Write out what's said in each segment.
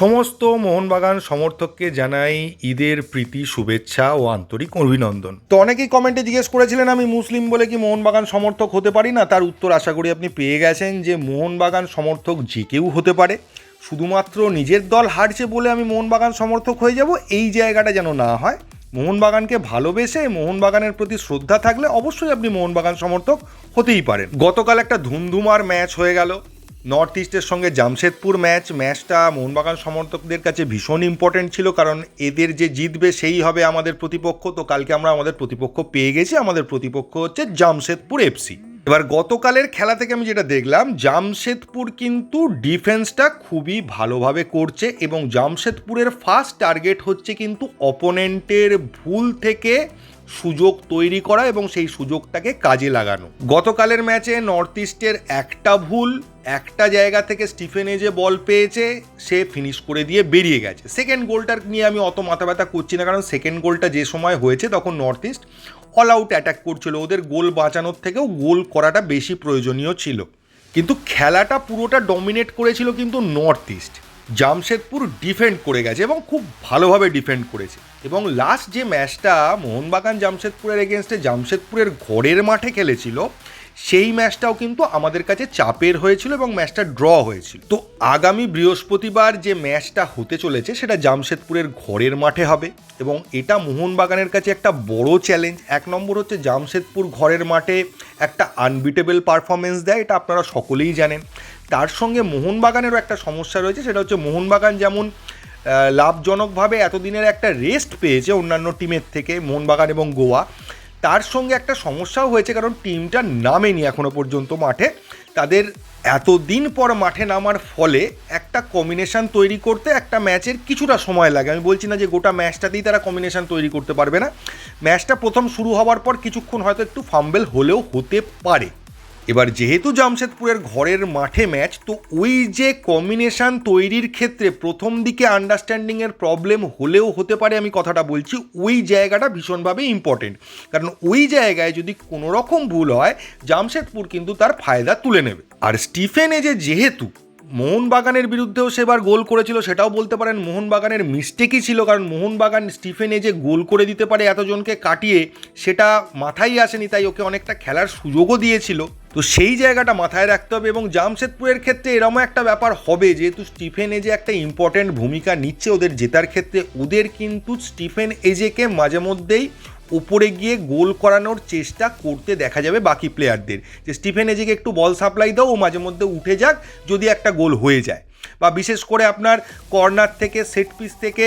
সমস্ত মোহনবাগান সমর্থককে জানাই ঈদের প্রীতি, শুভেচ্ছা ও আন্তরিক অভিনন্দন। তো অনেকেই কমেন্টে জিজ্ঞেস করেছিলেন, আমি মুসলিম বলে কি মোহনবাগান সমর্থক হতে পারি না? তার উত্তর আশা করি আপনি পেয়ে গেছেন যে মোহনবাগান সমর্থক যে কেউ হতে পারে। শুধুমাত্র নিজের দল হারছে বলে আমি মোহনবাগান সমর্থক হয়ে যাব, এই জায়গাটা যেন না হয়। মোহনবাগানকে ভালোবেসে মোহনবাগানের প্রতি শ্রদ্ধা থাকলে অবশ্যই আপনি মোহনবাগান সমর্থক হতেই পারেন। গতকাল একটা ধুমধুমার ম্যাচ হয়ে গেল। নর্থ ইস্টের সঙ্গে জামশেদপুর ম্যাচ ম্যাচটা মোহনবাগান সমর্থকদের কাছে ভীষণ ইম্পর্টেন্ট ছিল কারণ এদের যে জিতবে সেই হবে আমাদের প্রতিপক্ষ। তো কালকে আমরা আমাদের প্রতিপক্ষ পেয়ে গেছি, আমাদের প্রতিপক্ষ হচ্ছে জামশেদপুর এফসি এবার গতকালের খেলা থেকে আমি যেটা দেখলাম, জামশেদপুর কিন্তু ডিফেন্সটা খুবই ভালোভাবে করছে এবং জামশেদপুরের ফার্স্ট টার্গেট হচ্ছে কিন্তু অপোনেন্টের ভুল থেকে সুযোগ তৈরি করা এবং সেই সুযোগটাকে কাজে লাগানো। গতকালের ম্যাচে নর্থ ইস্টের একটা ভুল, একটা জায়গা থেকে স্টিফেন এজে বল পেয়েছে, সে ফিনিশ করে দিয়ে বেরিয়ে গেছে। সেকেন্ড গোলটার নিয়ে আমি অত মাথা ব্যথা করছি না, কারণ সেকেন্ড গোলটা যে সময় হয়েছে তখন north east all out attack করছিল। ওদের গোল বাঁচানোর থেকেও গোল করাটা বেশি প্রয়োজনীয় ছিল। কিন্তু খেলাটা পুরোটা ডমিনেট করেছিল কিন্তু নর্থ ইস্ট। জামশেদপুর ডিফেন্ড করে গেছে এবং খুব ভালোভাবে ডিফেন্ড করেছে। এবং লাস্ট যে ম্যাচটা মোহনবাগান জামশেদপুরের এগেনস্টে জামশেদপুরের ঘরের মাঠে খেলেছিল সেই ম্যাচটাও কিন্তু আমাদের কাছে চাপের হয়েছিল এবং ম্যাচটা ড্র হয়েছিল। তো আগামী বৃহস্পতিবার যে ম্যাচটা হতে চলেছে, সেটা জামশেদপুরের ঘরের মাঠে হবে এবং এটা মোহনবাগানের কাছে একটা বড় চ্যালেঞ্জ এক নম্বর হচ্ছে জামশেদপুর ঘরের মাঠে একটা আনবিটেবল পারফরমেন্স দেয়, এটা আপনারা সকলেই জানেন। তার সঙ্গে মোহনবাগানেরও একটা সমস্যা রয়েছে, সেটা হচ্ছে মোহনবাগান যেমন লাভজনকভাবে এতদিনের একটা রেস্ট পেয়েছে অন্যান্য টিমের থেকে, মোহনবাগান এবং গোয়া। তার সঙ্গে একটা সমস্যাও হয়েছে, কারণ টিমটা নামেনি এখনও পর্যন্ত মাঠে। তাদের এতদিন পর মাঠে নামার ফলে একটা কম্বিনেশান তৈরি করতে একটা ম্যাচের কিছুটা সময় লাগে। আমি বলছি না যে গোটা ম্যাচটাতেই তারা কম্বিনেশান তৈরি করতে পারবে না। ম্যাচটা প্রথম শুরু হওয়ার পর কিছুক্ষণ হয়তো একটু ফাম্বেল হলেও হতে পারে। এবার যেহেতু জামশেদপুরের ঘরের মাঠে ম্যাচ তো ওই যে কম্বিনেশান তৈরির ক্ষেত্রে প্রথম দিকে আন্ডারস্ট্যান্ডিংয়ের প্রবলেম হলেও হতে পারে আমি কথাটা বলছি, ওই জায়গাটা ভীষণভাবে ইম্পর্টেন্ট কারণ ওই জায়গায় যদি কোনো রকম ভুল হয়, জামশেদপুর কিন্তু তার ফায়দা তুলে নেবে। আর স্টিফেন এজে যেহেতু মোহনবাগানের বিরুদ্ধেও সেবার গোল করেছিল, সেটাও বলতে পারেন মোহনবাগানের মিস্টেকই ছিল, কারণ মোহনবাগান স্টিফেন এজে গোল করে দিতে পারে এতজনকে কাটিয়ে, সেটা মাথায় আসেনি, তাই ওকে অনেকটা খেলার সুযোগও দিয়েছিল। তো সেই জায়গাটা মাথায় রাখতে হবে এবং জামশেদপুরের ক্ষেত্রে এরমও একটা ব্যাপার হবে, যেহেতু স্টিফেন এজে একটা ইম্পর্টেন্ট ভূমিকা নিচ্ছে ওদের জেতার ক্ষেত্রে, ওদের কিন্তু স্টিফেন এজেকে মাঝে মধ্যেই উপরে গিয়ে গোল করানোর চেষ্টা করতে দেখা যাবে বাকি প্লেয়ারদের যে স্টিফেন এজেকে একটু বল সাপ্লাই দাও, ও মাঝে মধ্যে উঠে যাক, যদি একটা গোল হয়ে যায়। বা বিশেষ করে আপনার কর্নার থেকে সেট পিস থেকে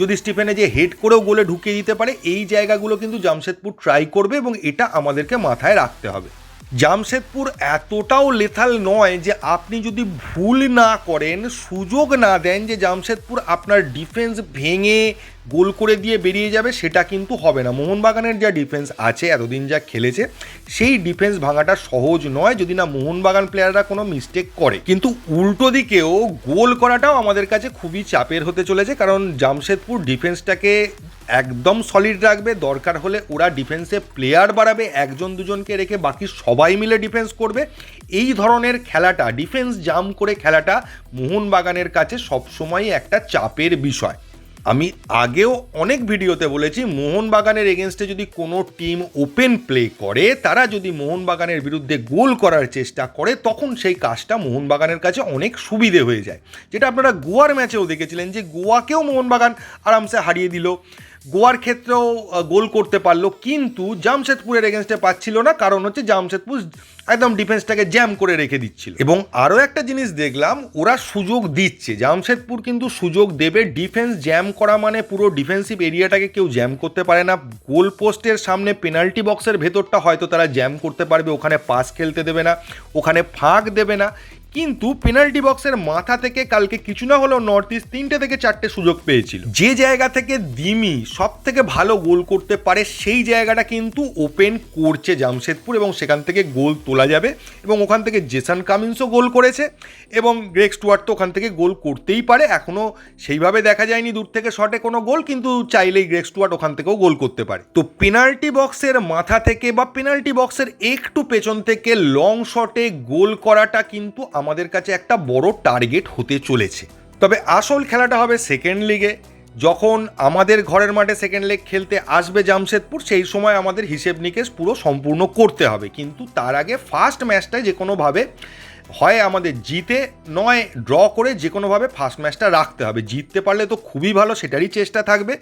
যদি স্টিফেন এজে হেড করেও গোলে ঢুকিয়ে দিতে পারে, এই জায়গাগুলো কিন্তু জামশেদপুর ট্রাই করবে এবং এটা আমাদেরকে মাথায় রাখতে হবে। জামশেদপুর এতটাও লেথাল নয় যে আপনি যদি ভুল না করেন, সুযোগ না দেন যে জামশেদপুর আপনার ডিফেন্স ভেঙে গোল করে দিয়ে বেরিয়ে যাবে, সেটা কিন্তু হবে না। মোহনবাগানের যা ডিফেন্স আছে, এতদিন যা খেলেছে, সেই ডিফেন্স ভাঙাটা সহজ নয়, যদি না মোহনবাগান প্লেয়াররা কোনো মিস্টেক করে। কিন্তু উল্টো দিকেও গোল করাটাও আমাদের কাছে খুবই চাপের হতে চলেছে, কারণ জামশেদপুর ডিফেন্সটাকে একদম সলিড রাখবে। দরকার হলে ওরা ডিফেন্সে প্লেয়ার বাড়াবে, একজন দুজনকে রেখে বাকি সবাই মিলে ডিফেন্স করবে। এই ধরনের খেলাটা ডিফেন্স জাম করে খেলাটা মোহনবাগানের কাছে সবসময়ই একটা চাপের বিষয়। আমি আগেও অনেক ভিডিওতে বলেছি, মোহনবাগানের এগেনস্টে যদি কোনো টিম ওপেন প্লে করে, তারা যদি মোহনবাগানের বিরুদ্ধে গোল করার চেষ্টা করে, তখন সেই কাজটা মোহনবাগানের কাছে অনেক সুবিধে হয়ে যায়। যেটা আপনারা গোয়ার ম্যাচেও দেখেছিলেন যে গোয়াকেও মোহনবাগান আরামসে হারিয়ে দিল। গোয়ার ক্ষেত্রেও গোল করতে পারল, কিন্তু জামশেদপুরের এগেনস্টে পাচ্ছিল না, কারণ হচ্ছে জামশেদপুর একদম ডিফেন্সটাকে জ্যাম করে রেখে দিচ্ছিল। এবং আরও একটা জিনিস দেখলাম, ওরা সুযোগ দিচ্ছে। জামশেদপুর কিন্তু সুযোগ দেবে ডিফেন্স জ্যাম করা মানে পুরো ডিফেন্সিভ এরিয়াটাকে কেউ জ্যাম করতে পারে না। গোল পোস্টের সামনে পেনাল্টি বক্সের ভেতরটা হয়তো তারা জ্যাম করতে পারবে, ওখানে পাস খেলতে দেবে না, ওখানে ফাঁক দেবে না। কিন্তু পেনাল্টি বক্সের মাথা থেকে কালকে কিছু না হলেও নর্থ ইস্ট তিনটে থেকে চারটে সুযোগ পেয়েছিল। যে জায়গা থেকে দিমি সব থেকে ভালো গোল করতে পারে সেই জায়গাটা কিন্তু ওপেন করছে জামশেদপুর এবং সেখান থেকে গোল তোলা যাবে এবং ওখান থেকে জেসান কামিন্সও গোল করেছে এবং গ্রেক স্টুয়ার্ট তো ওখান থেকে গোল করতেই পারে। এখনও সেইভাবে দেখা যায়নি দূর থেকে শটে কোনো গোল, কিন্তু চাইলেই গ্রেক স্টুয়ার্ট ওখান থেকেও গোল করতে পারে। তো পেনাল্টি বক্সের মাথা থেকে বা পেনাল্টি বক্সের একটু পেছন থেকে লং শটে গোল করাটা কিন্তু আমাদের কাছে একটা বড় টার্গেট হতে চলেছে। তবে আসল খেলাটা হবে সেকেন্ড লিগে যখন আমাদের ঘরের মাঠে সেকেন্ড লেগ খেলতে আসবে জামশেদপুর, সেই সময় আমাদের হিসেব নিকেশ পুরো সম্পূর্ণ করতে হবে। কিন্তু তার আগে ফার্স্ট ম্যাচটায় যে কোনোভাবে হয় আমাদের জিতে, নয়, ড্র করে যে কোনোভাবে ফার্স্ট ম্যাচটা রাখতে হবে। জিততে পারলে তো খুবই ভালো, সেটারই চেষ্টা থাকবে।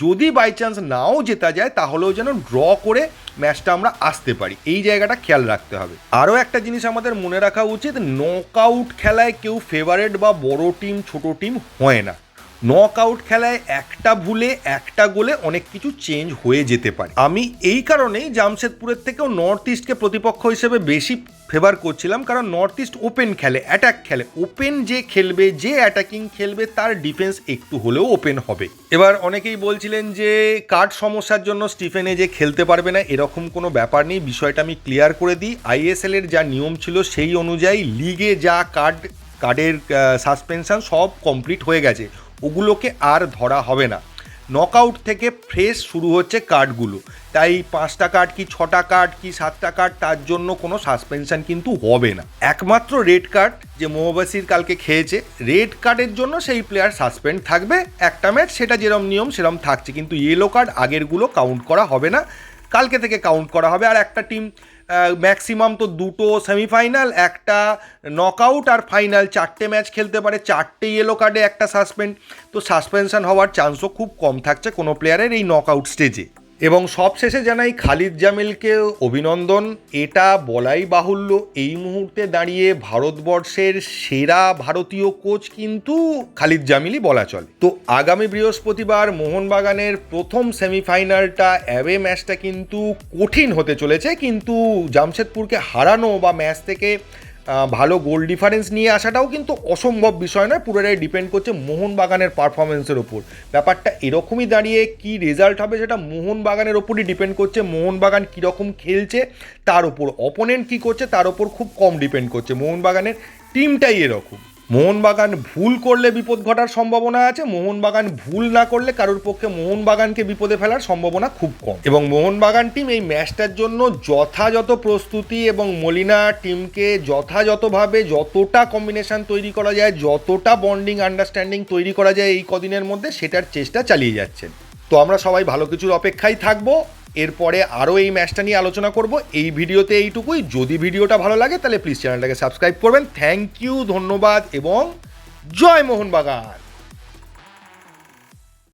যদি বাই চান্স নাও জেতা যায়, তাহলেও যেন ড্র করে ম্যাচটা আমরা আসতে পারি। এই জায়গাটা খেয়াল রাখতে হবে। আরও একটা জিনিস আমাদের মনে রাখা উচিত নক আউট খেলায় কেউ ফেভারেট বা বড় টিম ছোট টিম হয় না। নক আউট খেলায় একটা ভুলে, একটা গোলে অনেক কিছু চেঞ্জ হয়ে যেতে পারে। আমি এই কারণেই জামশেদপুরের থেকেও নর্থ ইস্টকে প্রতিপক্ষ হিসেবে বেশি ফেভার করছিলাম, কারণ নর্থ ইস্ট ওপেন খেলে অ্যাটাক খেলে। ওপেন যে খেলবে, যে অ্যাটাকিং খেলবে, তার ডিফেন্স একটু হলেও ওপেন হবে। এবার অনেকেই বলছিলেন যে কার্ড সমস্যার জন্য স্টিফেনে যে খেলতে পারবে না, এরকম কোনো ব্যাপার নেই, বিষয়টা আমি ক্লিয়ার করে দিই। আইএসএল এর যা নিয়ম ছিল, সেই অনুযায়ী লিগে যা কার্ড কার্ডের সাসপেনশন সব কমপ্লিট হয়ে গেছে। ওগুলোকে আর ধরা হবে না। নকআউট থেকে ফ্রেশ শুরু হচ্ছে কার্ডগুলো তাই পাঁচটা কার্ড কি ছটা কার্ড কি সাতটা কার্ড তার জন্য কোনো সাসপেনশন কিন্তু হবে না। একমাত্র রেড কার্ড যে মোহবাসির কালকে খেয়েছে রেড কার্ডের জন্য সেই প্লেয়ার সাসপেন্ড থাকবে। একটা ম্যাচ সেটা যেরম নিয়ম, সেরম থাকছে। কিন্তু ইয়েলো কার্ড আগেরগুলো কাউন্ট করা হবে না। কালকে থেকে কাউন্ট করা হবে। আর একটা টিম ম্যাক্সিমাম তো দুটো সেমিফাইনাল একটা নকআউট আর ফাইনাল চারটে ম্যাচ খেলতে পারে চারটে ইয়েলো কার্ডে একটা সাসপেন্ড তো সাসপেনশন হওয়ার চান্সও খুব কম থাকছে কোনো প্লেয়ারের এই নকআউট স্টেজে এবং সবশেষে জানাই খালিদ জামিলকে অভিনন্দন। এটা বলাই বাহুল্য এই মুহূর্তে দাঁড়িয়ে ভারতবর্ষের সেরা ভারতীয় কোচ কিন্তু খালিদ জামিলই বলা চলে। তো আগামী বৃহস্পতিবার মোহনবাগানের প্রথম সেমিফাইনালটা অ্যাওয়ে ম্যাচটা কিন্তু কঠিন হতে চলেছে, কিন্তু জামশেদপুরকে হারানো বা ম্যাচ থেকে ভালো গোল ডিফারেন্স নিয়ে আসাটাও কিন্তু অসম্ভব বিষয় নয়, পুরোটাই ডিপেন্ড করছে মোহনবাগানের পারফরমেন্সের ওপর ব্যাপারটা এরকমই দাঁড়িয়ে কি রেজাল্ট হবে সেটা মোহনবাগানের ওপরই ডিপেন্ড করছে, মোহনবাগান কীরকম খেলছে, তার ওপর অপোনেন্ট কী করছে, তার ওপর খুব কম ডিপেন্ড করছে। মোহনবাগানের টিমটাই এরকম। মোহনবাগান ভুল করলে বিপদ ঘটার সম্ভাবনা আছে, মোহনবাগান ভুল না করলে কারোর পক্ষে মোহনবাগানকে বিপদে ফেলার সম্ভাবনা খুব কম। এবং মোহনবাগান টিম এই ম্যাচটার জন্য যথাযথ প্রস্তুতি এবং মলিনা টিমকে যথাযথভাবে যতটা কম্বিনেশন তৈরি করা যায়, যতটা বন্ডিং আন্ডারস্ট্যান্ডিং তৈরি করা যায় এই কদিনের মধ্যে, সেটার চেষ্টা চালিয়ে যাচ্ছেন। তো আমরা সবাই ভালো কিছুর অপেক্ষায় থাকব। এরপরে আরও এই ম্যাচটা নিয়ে আলোচনা করব। এই ভিডিওতে এইটুকুই। যদি ভিডিওটা ভালো লাগে, তাহলে প্লিজ চ্যানেলটাকে সাবস্ক্রাইব করবেন। থ্যাংক ইউ ধন্যবাদ এবং জয় মোহনবাগান।